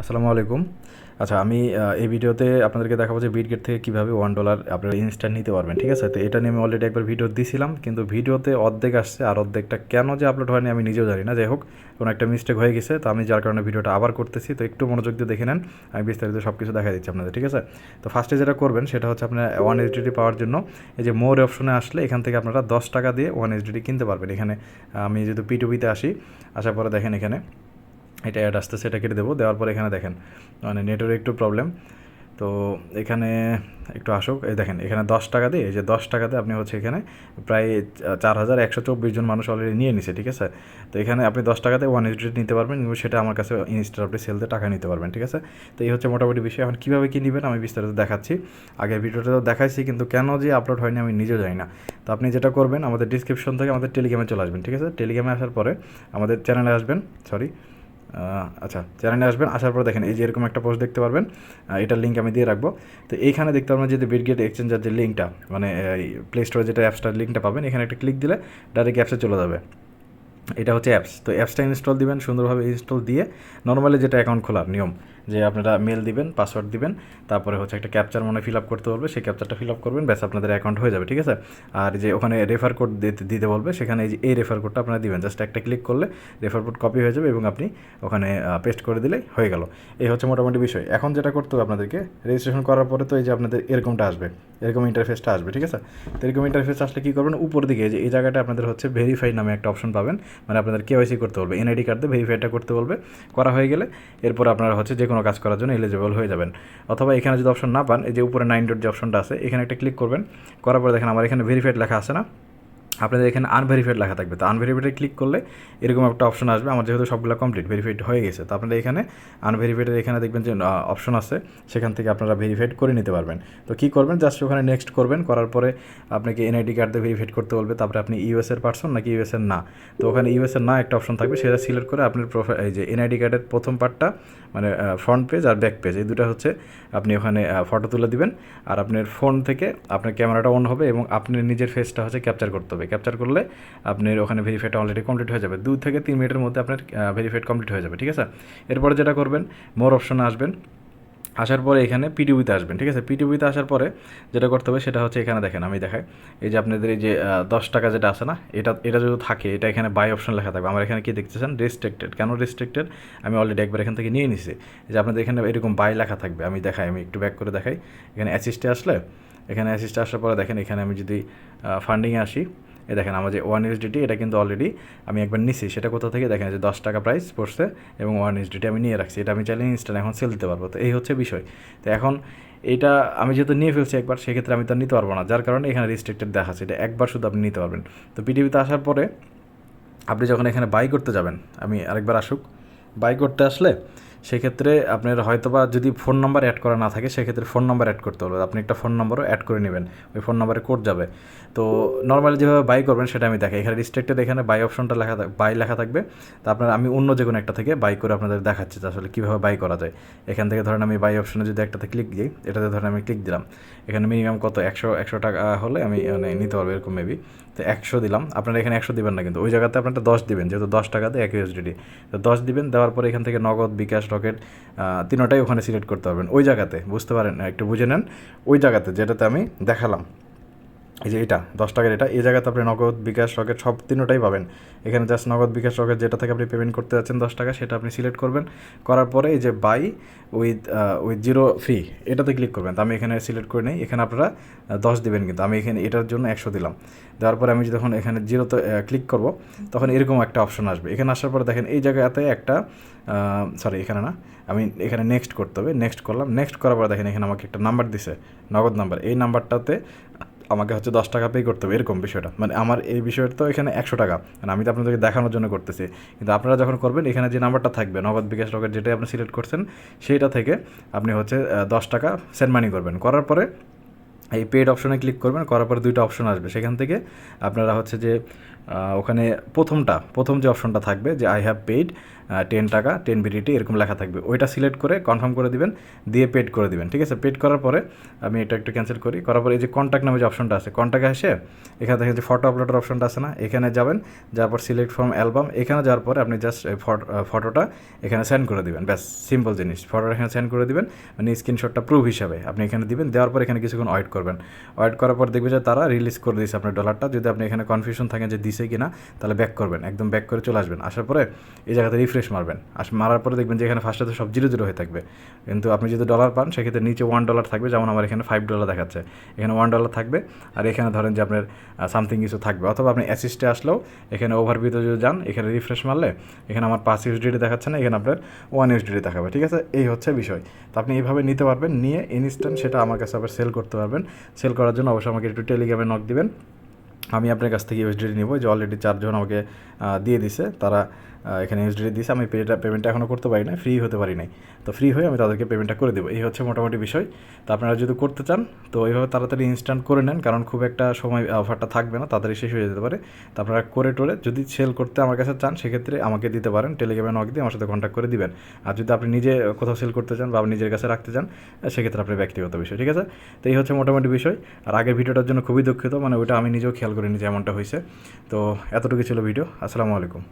আসসালামু আলাইকুম। আচ্ছা আমি এই ভিডিওতে আপনাদেরকে দেখাবো যে বিটগেট থেকে কীভাবে ওয়ান ডলার আপনারা ইনস্ট্যান্ট নিতে পারবেন, ঠিক আছে? তো এটা নিয়ে আমি অলরেডি একবার ভিডিও দিছিলাম, কিন্তু ভিডিওতে অর্ধেক আসছে আর অর্ধেকটা কেন যে আপলোড হয়নি আমি নিজেও জানি না। যাই হোক, কোনো একটা মিস্টেক হয়ে গেছে, তো আমি যার কারণে ভিডিওটা আবার করতেছি, তো একটু মনোযোগ দিয়ে দেখে নেন, আমি বিস্তারিত সব কিছু দেখা দিচ্ছি আপনাদের, ঠিক আছে? তো ফার্স্টে যেটা করবেন, সেটা হচ্ছে আপনার ওয়ান এইচডিডি পাওয়ার জন্য এই যে মোর অপশনে আসলে এখান থেকে আপনারা দশ টাকা দিয়ে ওয়ান এইচডিডি কিনতে পারবেন। এখানে, আমি যেহেতু পিটুবিতে আসি, আসার পরে দেখেন এখানে এটা অ্যাড আসতেছে এটা কেটে দেবো, দেওয়ার পরে এখানে দেখেন মানে নেটের একটু প্রবলেম তো এখানে একটু আসুক, এই দেখেন, এখানে দশ টাকা দিয়ে, এই যে দশ টাকাতে আপনি হচ্ছে এখানে প্রায় চার হাজার একশো চব্বিশ জন মানুষ অলরেডি নিয়ে নিছে, ঠিক আছে? তো এখানে আপনি দশ টাকাতে ওয়ান এইচডি নিতে পারবেন, এবং সেটা আমার কাছে ইনস্টার আপনি সেলতে টাকা নিতে পারবেন, ঠিক আছে? তো এই হচ্ছে মোটামুটি বিষয়, এখন কীভাবে কী নেবেন আমি বিস্তারিত দেখাচ্ছি। আগের ভিডিওটা তো দেখাইছি, কিন্তু কেন যে আপলোড হয়নি আমি নিজেও জানি না। তো আপনি যেটা করবেন, আমাদের ডিসক্রিপশন থেকে আমাদের টেলিগ্রামে চলে আসবেন, ঠিক আছে? টেলিগ্রামে আসার পরে আমাদের চ্যানেলে আসবেন সরি আচ্ছা চ্যানেলে আসবেন, আসার পর দেখেন, এই যে এরকম একটা পোস্ট দেখতে পারবেন এটার লিঙ্ক আমি দিয়ে রাখব। তো এইখানে দেখতে পারবেন যে বিটগেট এক্সচেঞ্জার যে লিঙ্কটা মানে প্লে স্টোরে যেটা অ্যাপসটার লিঙ্কটা পাবেন, এখানে একটা ক্লিক দিলে ডাইরেক্ট অ্যাপসে চলে যাবে। এটা হচ্ছে অ্যাপস তো অ্যাপসটা ইনস্টল দিবেন, সুন্দরভাবে ইনস্টল দিয়ে নর্মালি যেটা অ্যাকাউন্ট খোলার নিয়ম। যে আপনারা মেল দিবেন পাসওয়ার্ড দিবেন, তারপরে হচ্ছে একটা ক্যাপচার মনে ফিল আপ করতে বলবে, সেই ক্যাপচারটা ফিল আপ করবেন, ব্যাস আপনাদের অ্যাকাউন্ট হয়ে যাবে, ঠিক আছে? আর যে ওখানে রেফার কোড দিতে বলবে, সেখানে এই যে, এই রেফার কোডটা আপনারা দিবেন জাস্ট একটা ক্লিক করলে রেফার কোড কপি হয়ে যাবে এবং আপনি ওখানে পেস্ট করে দিলেই হয়ে গেল। এই হচ্ছে মোটামুটি বিষয়। এখন যেটা করতে হবে আপনাদেরকে রেজিস্ট্রেশন করার পরে তো এই যে আপনাদের এরকমটা আসবে, এরকম ইন্টারফেসটা আসবে, ঠিক আছে? তো এরকম ইন্টারফেস আসলে কী করবেন? উপর দিকে যে, এই জায়গাটা আপনাদের হচ্ছে ভেরিফাই নামে একটা অপশন পাবেন। মানে আপনাদের কেওয়াইসি করতে বলবে এনআইডি কার্ড ভেরিফাইটা করতে বলবে। করা হয়ে গেলে, এরপর আপনারা হচ্ছে যে কোনো কাজ করার জন্য এলিজিবল হয়ে যাবেন। অথবা এখানে যদি অপশন না পান, এই যে উপরে নাইন ডট যে অপশনটা আছে, এখানে একটা ক্লিক করবেন। করার পরে দেখেন আমার এখানে ভেরিফাইড লেখা আছে না? আপনাদের এখানে আনভেরিফাইড লেখা থাকবে। তো আনভেরিফাইডে ক্লিক করলে এরকম একটা অপশন আসবে। আমার যেহেতু সবগুলো কমপ্লিট ভেরিফাইড হয়ে গেছে। তো আপনারা এখানে আনভেরিফাইডের এখানে দেখবেন যে অপশন আছে। সেখান থেকে আপনারা ভেরিফাইড করে নিতে পারবেন। তো কী করবেন? জাস্ট ওখানে নেক্সট করবেন। করার পরে আপনাকে এনআইডি কার্ড দিয়ে ভেরিফাইড করতে বলবে। তারপরে আপনি ইউএসের পার্সন নাকি ইউএসের না? তো ওখানে ইউএসের না একটা অপশন থাকবে। সেটা সিলেক্ট করে আপনার প্রোফাইল এই যে এনআইডি কার্ডের প্রথম পার্টটা মানে ফ্রন্ট পেজ আর ব্যাক পেজ এই দুটো হচ্ছে আপনি ওখানে ফটো তুলে দিবেন। আর আপনার ফোন থেকে আপনার ক্যামেরাটা অন হবে এবং আপনার নিজের ফেসটা হচ্ছে ক্যাপচার করতে হবে। ক্যাপচার করলে আপনার ওখানে ভেরিফাইটা অলরেডি কমপ্লিট হয়ে যাবে। দু থেকে তিন মিনিটের মধ্যে আপনার ভেরিফাইড কমপ্লিট হয়ে যাবে, ঠিক আছে? এরপরে যেটা করবেন মোর অপশন আসবেন। আসার পরে এখানে পিটিভিতে আসবেন, ঠিক আছে? পিটিভিতে আসার পরে যেটা করতে হবে সেটা হচ্ছে এখানে দেখেন, আমি দেখাই। এই যে আপনাদের এই যে দশ টাকা যেটা আছে না, এটা এটা যদি থাকে, এটা এখানে বাই অপশন লেখা থাকবে। আমার এখানে কি দেখতেছেন? রেস্ট্রিক্টেড কেন রেস্ট্রিক্টেড আমি অলরেডি একবার এখান থেকে নিয়ে নিছি। যে আপনাদের এখানে এরকম বাই লেখা থাকবে, আমি দেখাই, আমি একটু ব্যাক করে দেখাই। এখানে অ্যাসিস্টে আসলে, এখানে অ্যাসিস্টে আসার পরে দেখেন, এখানে আমি যদি ফান্ডিংয়ে আসি এই দেখেন আমার যে ওয়ান ইউএসডিটি এটা কিন্তু অলরেডি আমি একবার নিছি। সেটা কোথা থেকে? দেখেন যে দশ টাকা প্রাইস পড়ছে এবং ওয়ান ইউএসডিটি আমি নিয়ে রাখছি। এটা আমি চাইলে ইনস্ট্যান্ট এখন সেল দিতে পারব। তো এই হচ্ছে বিষয়। তো এখন এটা আমি যেহেতু নিয়ে ফেলছি একবার, সেক্ষেত্রে আমি তো নিতে পারব না। যার কারণে এখানে রেস্ট্রিক্টেড দেখাচ্ছে এটা একবার শুধু আপনি নিতে পারবেন। তো পিটিভিতে আসার পরে আপনি যখন এখানে বাই করতে যাবেন, আমি আরেকবার আসুক। বাই করতে আসলে সেক্ষেত্রে আপনার হয়তোবা যদি ফোন নাম্বার অ্যাড করা না থাকে, সেক্ষেত্রে ফোন নাম্বার অ্যাড করতে হবে। আপনি একটা ফোন নাম্বারও অ্যাড করে নেবেন। ওই ফোন নাম্বারে কোড যাবে। তো নর্মালি যেভাবে বাই করবেন, সেটা আমি দেখাই। এখানে রিস্ট্রিক্টেড এখানে বাই অপশনটা লেখা বাই লেখা থাকবে। তো আপনার আমি অন্য যে কোনো একটা থেকে বাই করে আপনাদের দেখাচ্ছি যে আসলে কীভাবে বাই করা যায়। এখান থেকে ধরেন আমি বাই অপশনে যদি একটাতে ক্লিক দিই, এটাতে ধরেন আমি ক্লিক দিলাম। এখানে মিনিমাম কত? একশো একশো টাকা হলে আমি মানে নিতে পারব এরকম মেবি তো একশো দিলাম। আপনারা এখানে একশো দিবেন না কিন্তু। ওই জায়গাতে আপনারা দশ দিবেন, যেহেতু দশ টাকাতে এক ইউএসডিটি তো দশ দিবেন, দেওয়ার পরে এখান থেকে নগদ, বিকাশ, রকেট তিনোটাই ওখানে সিলেক্ট করতে পারবেন। ওই জায়গাতে, বুঝতে পারেন? একটু বুঝে নেন। ওই জায়গাতে যেটাতে আমি দেখালাম। এই যে এটা, দশ টাকার এটা, এই জায়গাতে আপনি নগদ, বিকাশ, রকেট সব তিনোটাই পাবেন। এখানে জাস্ট নগদ, বিকাশ, রকেট যেটা থেকে আপনি পেমেন্ট করতে যাচ্ছেন দশ টাকা, সেটা আপনি সিলেক্ট করবেন। করার পরে এই যে by with with zero fee এটাতে ক্লিক করবেন। তো আমি এখানে সিলেক্ট করে নিই, এখানে আপনারা দশ দিবেন কিন্তু। আমি এখানে এটার জন্য একশো দিলাম। দেওয়ার পরে আমি যখন এখানে জিরোতে ক্লিক করব, তখন এরকম একটা অপশন আসবে। এখানে আসার পরে দেখেন, এই জায়গাতে একটা সরি এখানে না, আমি এখানে নেক্সট করতে হবে। নেক্সট করলাম। নেক্সট করার পরে দেখেন, এখানে আমাকে একটা নাম্বার দিছে, নগদ নাম্বার এই নাম্বারটাতে আমাকে হচ্ছে দশ টাকা পে করতে হবে, এরকম বিষয়টা। মানে আমার এই বিষয়টা তো এখানে একশো টাকা। মানে আমি তো আপনাদেরকে দেখানোর জন্য করতেছি। কিন্তু আপনারা যখন করবেন, এখানে যে নাম্বারটা থাকবে নগদ বিকাশ রকেট যেটাই আপনি সিলেক্ট করছেন, সেইটা থেকে আপনি হচ্ছে দশ টাকা সেন্ড মানি করবেন। করার পরে এই পেড অপশনে ক্লিক করবেন, করার পরে দুইটা অপশন আসবে। সেখান থেকে আপনারা হচ্ছে যে ওখানে প্রথমটা, প্রথম যে অপশনটা থাকবে যে আই হ্যাভ পেইড টেন টাকা টেন বিডিটি এরকম লেখা থাকবে। ওইটা সিলেক্ট করে কনফার্ম করে দিবেন, দিয়ে পেড করে দিবেন, ঠিক আছে? পেড করার পরে আমি এটা একটু ক্যান্সেল করি। করার পরে এই যে কন্ট্যাক্ট নামে যে অপশনটা আছে কন্ট্যাক্টে এসে এখানে দেখেন যে ফটো আপলোডের অপশনটা আছে না, এখানে যাবেন, যাওয়ার পর সিলেক্ট ফ্রম অ্যালবাম এখানে যাওয়ার পরে আপনি জাস্ট ফটোটা এখানে সেন্ড করে দিবেন। ব্যাস সিম্পল জিনিস। ফটোটা এখানে সেন্ড করে দিবেন মানে স্ক্রিনশটটা প্রুফ হিসাবে আপনি এখানে দিবেন, দেওয়ার পর এখানে কিছুক্ষণ ওয়েট করবেন। ওয়েট করার পর দেখবে যে তারা রিলিজ করে দিয়েছে আপনার ডলারটা যদি আপনি এখানে কনফিউশন থাকেন যে দিছে কিনা, তাহলে ব্যাক করবেন, একদম ব্যাক করে চলে আসবেন। আসার পরে এই জায়গাতে রিফ্রেশ মারবেন। আর মারার পরে দেখবেন যে এখানে ফার্স্টে সব জিরো জিরো হয়ে থাকবে। কিন্তু আপনি যদি ডলার পান, সেক্ষেত্রে নিচে ওয়ান ডলার থাকবে, যেমন আমার এখানে ফাইভ ডলার দেখাচ্ছে। এখানে ওয়ান ডলার থাকবে, আর এখানে ধরেন যে আপনার সামথিং কিছু থাকবে। অথবা আপনি অ্যাসিস্টে আসলেও এখানে ওভারভিউতে যদি যান, এখানে রিফ্রেশ মারলে, এখানে আমার পাঁচ ইউসডিটি দেখাচ্ছে না, এখানে আপনার ওয়ান ইউসডিটি দেখাবে, ঠিক আছে? এই হচ্ছে বিষয়। তো আপনি এইভাবে নিতে পারবেন, নিয়ে ইনস্ট্যান্ট সেটা আমার কাছে আবার সেল করতে পারবেন। সেল করার জন্য অবশ্যই আমাকে একটু টেলিগ্রামে নক দিবেন। আমি আপনার কাছ থেকে ইউএসডিটি নিব, যে অলরেডি চারজন আমাকে দিয়ে দিছে। তারা এখানে ইউএসডিটি দিছে। আমি পেটা পেমেন্টটা এখনও করতে পারি না ফ্রি হতে পারি নাই। তো ফ্রি হয়ে আমি তাদেরকে পেমেন্টটা করে দেবো। এই হচ্ছে মোটামুটি বিষয়। তো আপনারা যদি করতে চান, তো এইভাবে তাড়াতাড়ি ইনস্ট্যান্ট করে নেন, কারণ খুব একটা সময় অফারটা থাকবে না, তাড়াতাড়ি শেষ হয়ে যেতে পারে। তো আপনারা করে টোরে যদি সেল করতে আমার কাছে চান, সেক্ষেত্রে আমাকে দিতে পারেন। টেলিগ্রামে নক দিয়ে আমার সাথে কন্ট্যাক্ট করে দিবেন। আর যদি আপনি নিজে কোথাও সেল করতে চান বা আপনি নিজের কাছে রাখতে চান সেক্ষেত্রে আপনার ব্যক্তিগত বিষয়, ঠিক আছে? তো এই হচ্ছে মোটামুটি বিষয়। আর আগের ভিডিওটার জন্য খুবই দুঃখিত মানে ওইটা আমি নিজেও খেয়াল করিনি যেমনটা হয়েছে। তো এতটুকু ছিল ভিডিও। আসসালামু আলাইকুম।